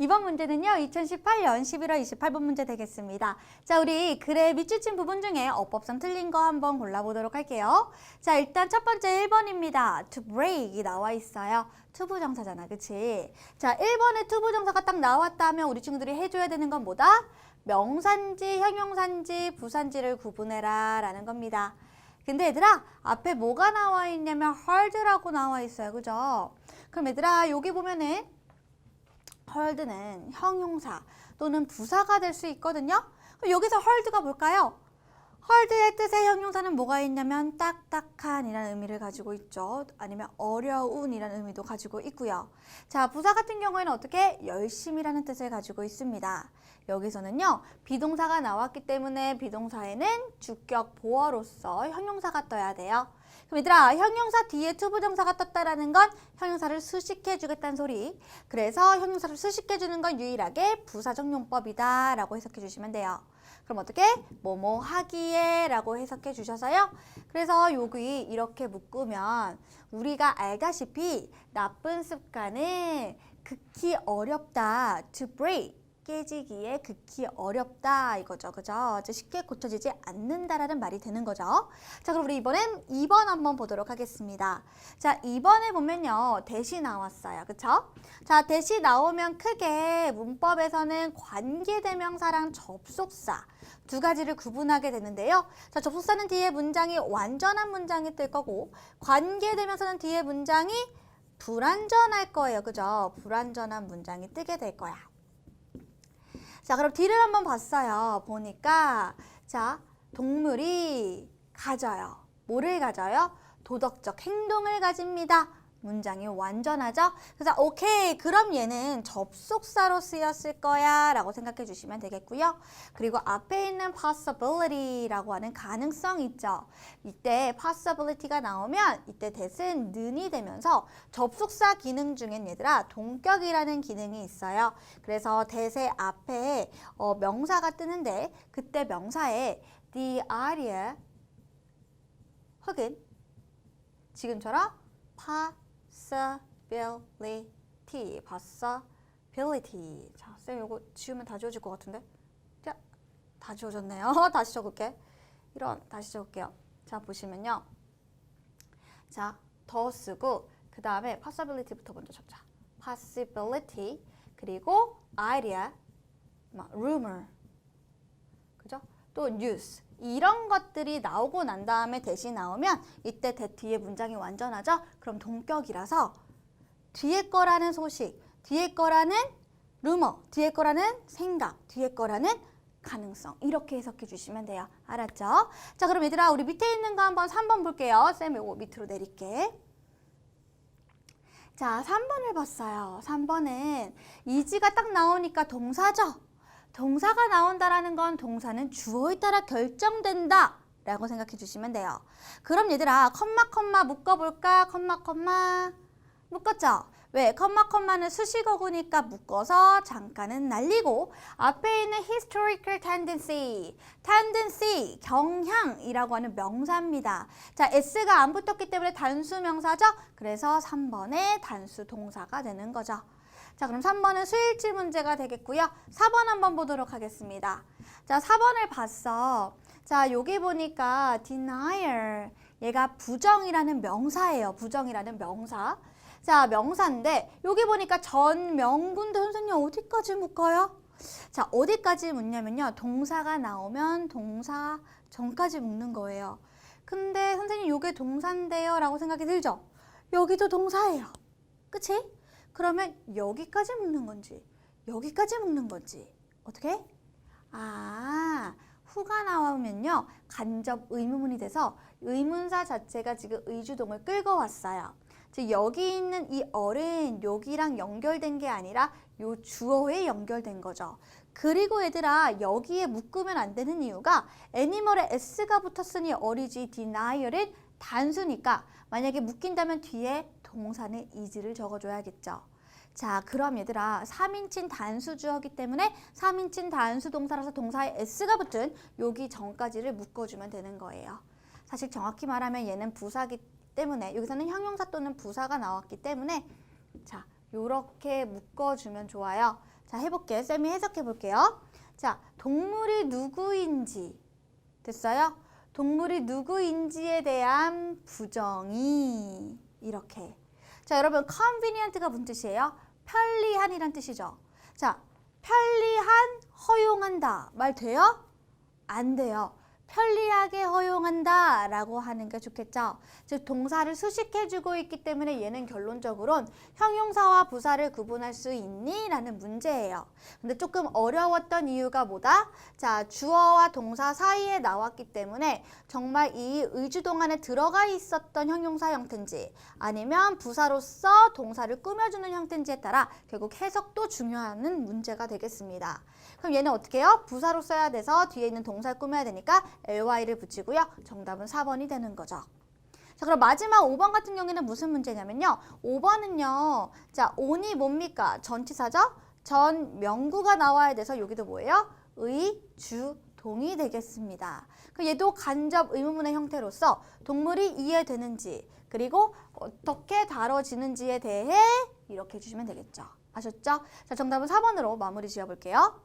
이번 문제는요, 2018년 11월 28분 문제 되겠습니다. 자, 우리 글의 밑줄 친 부분 중에 어법상 틀린 거 한번 골라보도록 할게요. 자, 일단 첫 번째 1번입니다. to break이 나와 있어요. 투부정사잖아, 그치? 자, 1번에 투부정사가 딱 나왔다면 우리 친구들이 해줘야 되는 건 뭐다? 명사인지, 형용사인지, 부사인지를 구분해라 라는 겁니다. 근데 얘들아, 앞에 뭐가 나와 있냐면 hard라고 나와 있어요, 그죠? 그럼 얘들아, 여기 보면은 헐드는 형용사 또는 부사가 될 수 있거든요. 그럼 여기서 헐드가 뭘까요? 헐드의 뜻의 형용사는 뭐가 있냐면 딱딱한이라는 의미를 가지고 있죠. 아니면 어려운이라는 의미도 가지고 있고요. 자, 부사 같은 경우에는 어떻게 열심이라는 뜻을 가지고 있습니다. 여기서는요, 비동사가 나왔기 때문에 비동사에는 주격 보어로서 형용사가 떠야 돼요. 그럼 얘들아, 형용사 뒤에 투부정사가 떴다라는 건 형용사를 수식해 주겠다는 소리. 그래서 형용사를 수식해 주는 건 유일하게 부사적 용법이다 라고 해석해 주시면 돼요. 그럼 어떻게? 뭐뭐 하기에 라고 해석해 주셔서요. 그래서 여기 이렇게 묶으면 우리가 알다시피 나쁜 습관은 극히 어렵다. to break. 깨지기에 극히 어렵다 이거죠. 그죠? 쉽게 고쳐지지 않는다라는 말이 되는 거죠. 자, 그럼 우리 이번엔 2번 한번 보도록 하겠습니다. 자, 2번에 보면요. 대시 나왔어요. 그쵸? 자, 대시 나오면 크게 문법에서는 관계대명사랑 접속사 두 가지를 구분하게 되는데요. 자, 접속사는 뒤에 문장이 완전한 문장이 뜰 거고 관계대명사는 뒤에 문장이 불완전할 거예요. 그죠? 불완전한 문장이 뜨게 될 거야. 자, 그럼 뒤를 한번 봤어요. 보니까 자, 동물이 가져요. 뭐를 가져요? 도덕적 행동을 가집니다. 문장이 완전하죠? 그래서 오케이 그럼 얘는 접속사로 쓰였을 거야 라고 생각해 주시면 되겠고요. 그리고 앞에 있는 possibility라고 하는 가능성 있죠. 이때 possibility가 나오면 이때 대신 는이 되면서 접속사 기능 중엔 얘들아 동격이라는 기능이 있어요. 그래서 대세 앞에 어, 명사가 뜨는데 그때 명사에 the idea 혹은 지금처럼 possibility, possibility. 자, 쌤 이거 지우면 다 지워질 것 같은데? 자, 다 지워졌네요. 다시 적을게. 이런, 다시 적을게요. 자, 보시면요. 자, 더 쓰고 그 다음에 possibility부터 먼저 적자. possibility 그리고 idea, 막 rumor, 그죠? 또 news 이런 것들이 나오고 난 다음에 대시 나오면 이때 대 뒤에 문장이 완전하죠? 그럼 동격이라서 뒤에 거라는 소식, 뒤에 거라는 루머, 뒤에 거라는 생각, 뒤에 거라는 가능성 이렇게 해석해 주시면 돼요. 알았죠? 자 그럼 얘들아 우리 밑에 있는 거 한번 3번 볼게요. 쌤 이거 밑으로 내릴게. 자 3번을 봤어요. 3번은 이지가 딱 나오니까 동사죠? 동사가 나온다라는 건 동사는 주어에 따라 결정된다 라고 생각해 주시면 돼요. 그럼 얘들아 컴마 컴마 묶어볼까? 컴마 컴마 묶었죠? 왜? 컴마 컴마는 수식어구니까 묶어서 잠깐은 날리고 앞에 있는 historical tendency, tendency, 경향이라고 하는 명사입니다. 자, s가 안 붙었기 때문에 단수 명사죠? 그래서 3번에 단수 동사가 되는 거죠. 자, 그럼 3번은 수일치 문제가 되겠고요. 4번 한번 보도록 하겠습니다. 자, 4번을 봤어. 자, 여기 보니까 denial. 얘가 부정이라는 명사예요. 부정이라는 명사. 자, 명사인데 여기 보니까 전 명군데 선생님 어디까지 묶어요? 자, 어디까지 묶냐면요. 동사가 나오면 동사 전까지 묶는 거예요. 근데 선생님 요게 동사인데요 라고 생각이 들죠? 여기도 동사예요. 그치? 그러면 여기까지 묶는 건지 여기까지 묶는 건지 어떻게? 아 후가 나오면요 간접 의문문이 돼서 의문사 자체가 지금 의주동을 끌고 왔어요. 즉 여기 있는 이 어른 여기랑 연결된 게 아니라 요 주어에 연결된 거죠. 그리고 얘들아 여기에 묶으면 안 되는 이유가 애니멀에 s가 붙었으니 어리지 denial은 단수니까 만약에 묶인다면 뒤에 동사는 is를 적어줘야겠죠. 자, 그럼 얘들아 3인칭 단수 주어기 때문에 3인칭 단수 동사라서 동사에 s가 붙은 여기 전까지를 묶어주면 되는 거예요. 사실 정확히 말하면 얘는 부사기 때문에 여기서는 형용사 또는 부사가 나왔기 때문에 자 요렇게 묶어주면 좋아요. 자, 해볼게요. 쌤이 해석해 볼게요. 자, 동물이 누구인지 됐어요? 동물이 누구인지에 대한 부정이 이렇게. 자, 여러분 convenient가 무슨 뜻이에요? 편리한이란 뜻이죠. 자, 편리한 허용한다 말 돼요? 안 돼요. 편리하게 허용한다 라고 하는 게 좋겠죠. 즉 동사를 수식해주고 있기 때문에 얘는 결론적으론 형용사와 부사를 구분할 수 있니? 라는 문제예요. 근데 조금 어려웠던 이유가 뭐다? 자 주어와 동사 사이에 나왔기 때문에 정말 이 의주동 안에 들어가 있었던 형용사 형태인지 아니면 부사로서 동사를 꾸며주는 형태인지에 따라 결국 해석도 중요한 문제가 되겠습니다. 그럼 얘는 어떻게 해요? 부사로 써야 돼서 뒤에 있는 동사를 꾸며야 되니까 ly를 붙이고요. 정답은 4번이 되는 거죠. 자, 그럼 마지막 5번 같은 경우에는 무슨 문제냐면요. 5번은요. 자, on이 뭡니까? 전치사죠? 전 명구가 나와야 돼서 여기도 뭐예요? 의, 주, 동이 되겠습니다. 그 얘도 간접 의문문의 형태로서 동물이 이해되는지 그리고 어떻게 다뤄지는지에 대해 이렇게 해주시면 되겠죠. 아셨죠? 자, 정답은 4번으로 마무리 지어볼게요.